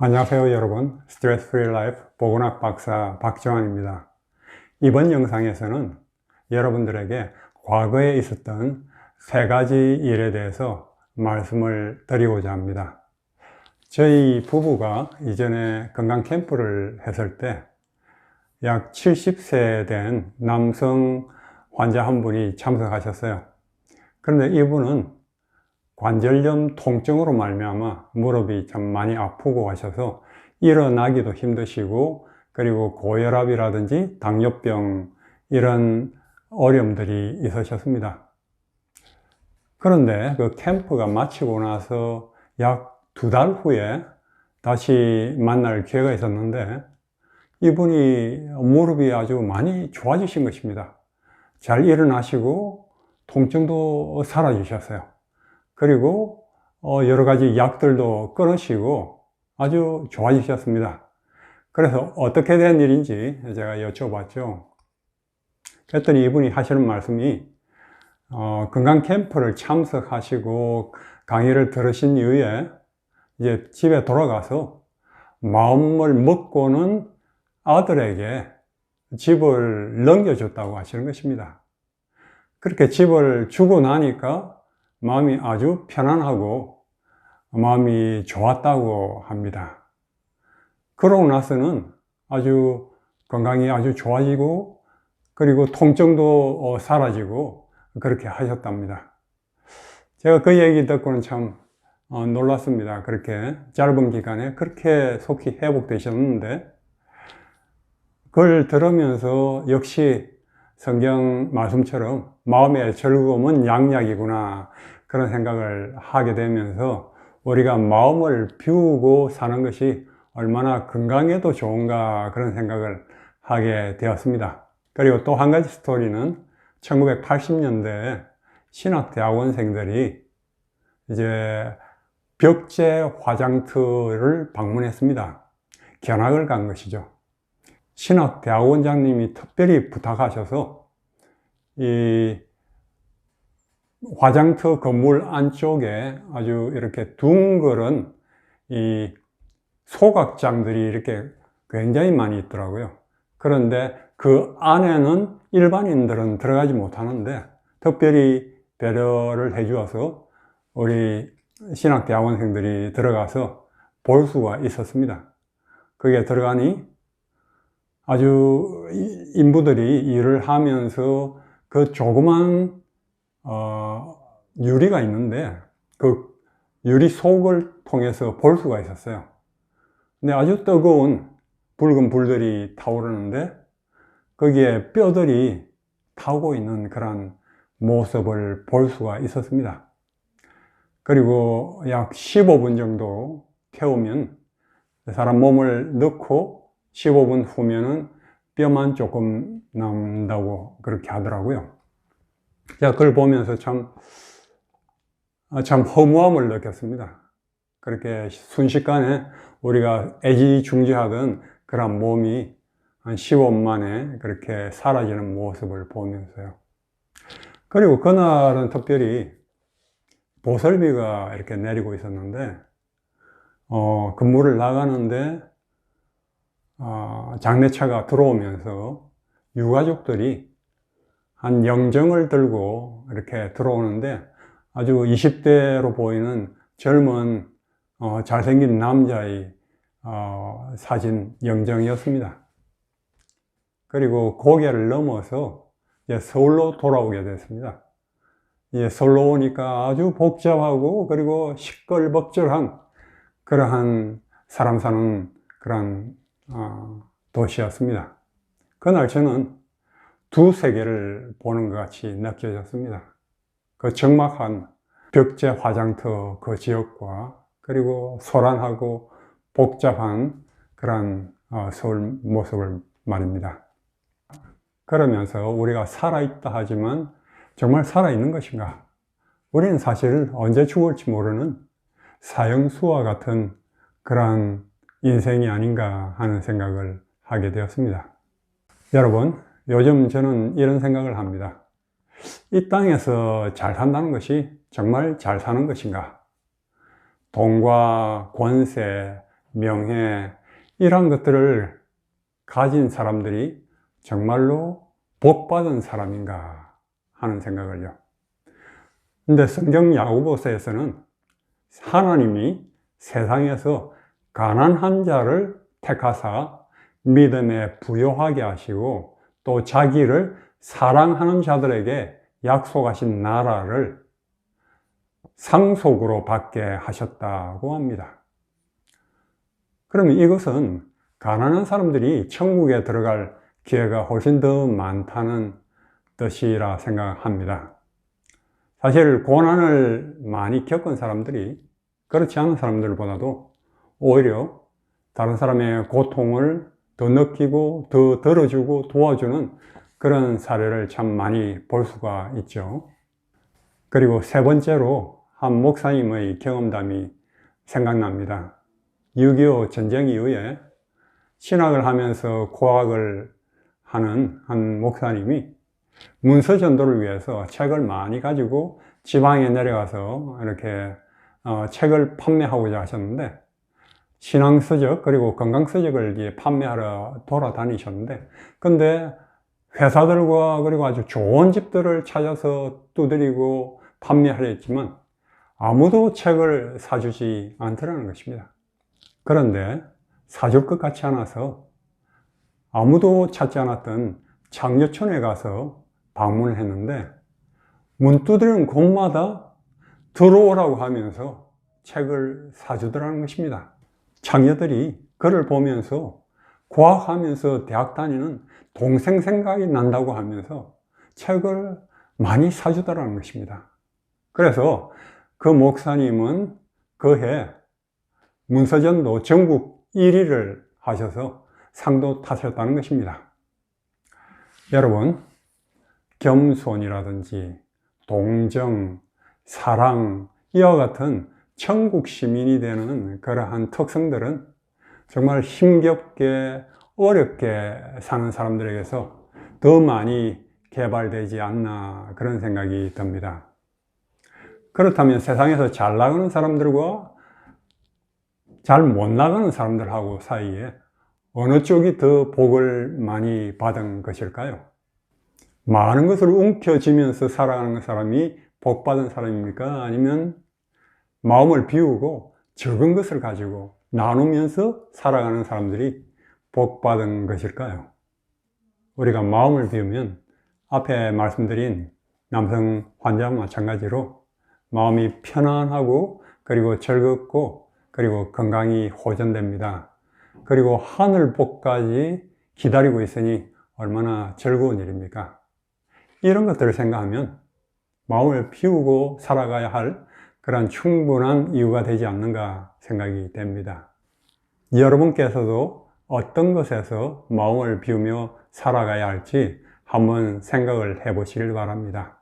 안녕하세요 여러분. 스트레스 프리 라이프 보건학 박사 박정환입니다. 이번 영상에서는 여러분들에게 과거에 있었던 세 가지 일에 대해서 말씀을 드리고자 합니다. 저희 부부가 이전에 건강 캠프를 했을 때 약 70세 된 남성 환자 한 분이 참석하셨어요. 그런데 이분은 관절염 통증으로 말미암아 무릎이 참 많이 아프고 하셔서 일어나기도 힘드시고 그리고 고혈압이라든지 당뇨병 이런 어려움들이 있으셨습니다. 그런데 그 캠프가 마치고 나서 약 두 달 후에 다시 만날 기회가 있었는데 이분이 무릎이 아주 많이 좋아지신 것입니다. 잘 일어나시고 통증도 사라지셨어요. 그리고 어, 여러 가지 약들도 끊으시고 아주 좋아지셨습니다. 그래서 어떻게 된 일인지 제가 여쭤봤죠. 그랬더니 이분이 하시는 말씀이 어, 건강 캠프를 참석하시고 강의를 들으신 이후에 이제 집에 돌아가서 마음을 먹고는 아들에게 집을 넘겨줬다고 하시는 것입니다. 그렇게 집을 주고 나니까 마음이 아주 편안하고 마음이 좋았다고 합니다. 그러고 나서는 아주 건강이 아주 좋아지고 그리고 통증도 어, 사라지고 그렇게 하셨답니다. 제가 그 얘기 듣고는 참 어, 놀랐습니다. 그렇게 짧은 기간에 그렇게 속히 회복되셨는데 그걸 들으면서 역시 성경 말씀처럼 마음의 즐거움은 양약이구나 그런 생각을 하게 되면서 우리가 마음을 비우고 사는 것이 얼마나 건강에도 좋은가 그런 생각을 하게 되었습니다. 그리고 또 한 가지 스토리는 1980년대 신학대학원생들이 이제 벽제 화장터를 방문했습니다. 견학을 간 것이죠. 신학대학원장님이 특별히 부탁하셔서 이 화장터 건물 안쪽에 아주 이렇게 둥그런 이 소각장들이 이렇게 굉장히 많이 있더라고요. 그런데 그 안에는 일반인들은 들어가지 못하는데 특별히 배려를 해 주어서 우리 신학대학원생들이 들어가서 볼 수가 있었습니다. 거기에 들어가니 아주 인부들이 일을 하면서 그 조그만 어, 유리가 있는데 그 유리 속을 통해서 볼 수가 있었어요. 근데 아주 뜨거운 붉은 불들이 타오르는데 거기에 뼈들이 타고 있는 그런 모습을 볼 수가 있었습니다. 그리고 약 15분 정도 태우면 사람 몸을 넣고 15분 후면은 뼈만 조금 남는다고 그렇게 하더라고요. 제가 그걸 보면서 참, 아, 참 허무함을 느꼈습니다. 그렇게 순식간에 우리가 애지중지하던 그런 몸이 한 15분 만에 그렇게 사라지는 모습을 보면서요. 그리고 그날은 특별히 보설비가 이렇게 내리고 있었는데, 어, 근무를 나가는데, 어, 장례차가 들어오면서 유가족들이 한 영정을 들고 이렇게 들어오는데 아주 20대로 보이는 젊은 어, 잘생긴 남자의 어, 사진 영정이었습니다. 그리고 고개를 넘어서 서울로 돌아오게 됐습니다. 예, 서울로 오니까 아주 복잡하고 그리고 시끌벅적한 그러한 사람 사는 그런 어, 도시였습니다. 그날 저는 두 세계를 보는 것 같이 느껴졌습니다. 그 적막한 벽제 화장터 그 지역과 그리고 소란하고 복잡한 그런 어, 서울 모습을 말입니다. 그러면서 우리가 살아있다 하지만 정말 살아있는 것인가? 우리는 사실 언제 죽을지 모르는 사형수와 같은 그러한 인생이 아닌가 하는 생각을 하게 되었습니다. 여러분, 요즘 저는 이런 생각을 합니다. 이 땅에서 잘 산다는 것이 정말 잘 사는 것인가? 돈과 권세, 명예, 이런 것들을 가진 사람들이 정말로 복받은 사람인가 하는 생각을요. 근데 성경 야고보서에서는 하나님이 세상에서 가난한 자를 택하사 믿음에 부여하게 하시고 또 자기를 사랑하는 자들에게 약속하신 나라를 상속으로 받게 하셨다고 합니다. 그러면 이것은 가난한 사람들이 천국에 들어갈 기회가 훨씬 더 많다는 뜻이라 생각합니다. 사실 고난을 많이 겪은 사람들이 그렇지 않은 사람들보다도 오히려 다른 사람의 고통을 더 느끼고 더 들어주고 도와주는 그런 사례를 참 많이 볼 수가 있죠. 그리고 세 번째로 한 목사님의 경험담이 생각납니다. 6.25 전쟁 이후에 신학을 하면서 고학을 하는 한 목사님이 문서 전도를 위해서 책을 많이 가지고 지방에 내려가서 이렇게 어, 책을 판매하고자 하셨는데 신앙서적 그리고 건강서적을 판매하러 돌아다니셨는데 근데 회사들과 그리고 아주 좋은 집들을 찾아서 두드리고 판매하려 했지만 아무도 책을 사주지 않더라는 것입니다. 그런데 사줄 것 같지 않아서 아무도 찾지 않았던 장려촌에 가서 방문을 했는데 문 두드리는 곳마다 들어오라고 하면서 책을 사주더라는 것입니다. 장녀들이 그를 보면서 고학하면서 대학 다니는 동생 생각이 난다고 하면서 책을 많이 사주더라는 것입니다. 그래서 그 목사님은 그해 문서전도 전국 1위를 하셔서 상도 타셨다는 것입니다. 여러분, 겸손이라든지 동정, 사랑, 이와 같은 천국 시민이 되는 그러한 특성들은 정말 힘겹게 어렵게 사는 사람들에게서 더 많이 개발되지 않나 그런 생각이 듭니다. 그렇다면 세상에서 잘 나가는 사람들과 잘 못 나가는 사람들하고 사이에 어느 쪽이 더 복을 많이 받은 것일까요? 많은 것을 움켜쥐면서 살아가는 사람이 복 받은 사람입니까? 아니면 마음을 비우고 적은 것을 가지고 나누면서 살아가는 사람들이 복 받은 것일까요? 우리가 마음을 비우면 앞에 말씀드린 남성 환자와 마찬가지로 마음이 편안하고 그리고 즐겁고 그리고 건강이 호전됩니다. 그리고 하늘 복까지 기다리고 있으니 얼마나 즐거운 일입니까? 이런 것들을 생각하면 마음을 비우고 살아가야 할 그런 충분한 이유가 되지 않는가 생각이 됩니다. 여러분께서도 어떤 것에서 마음을 비우며 살아가야 할지 한번 생각을 해 보시길 바랍니다.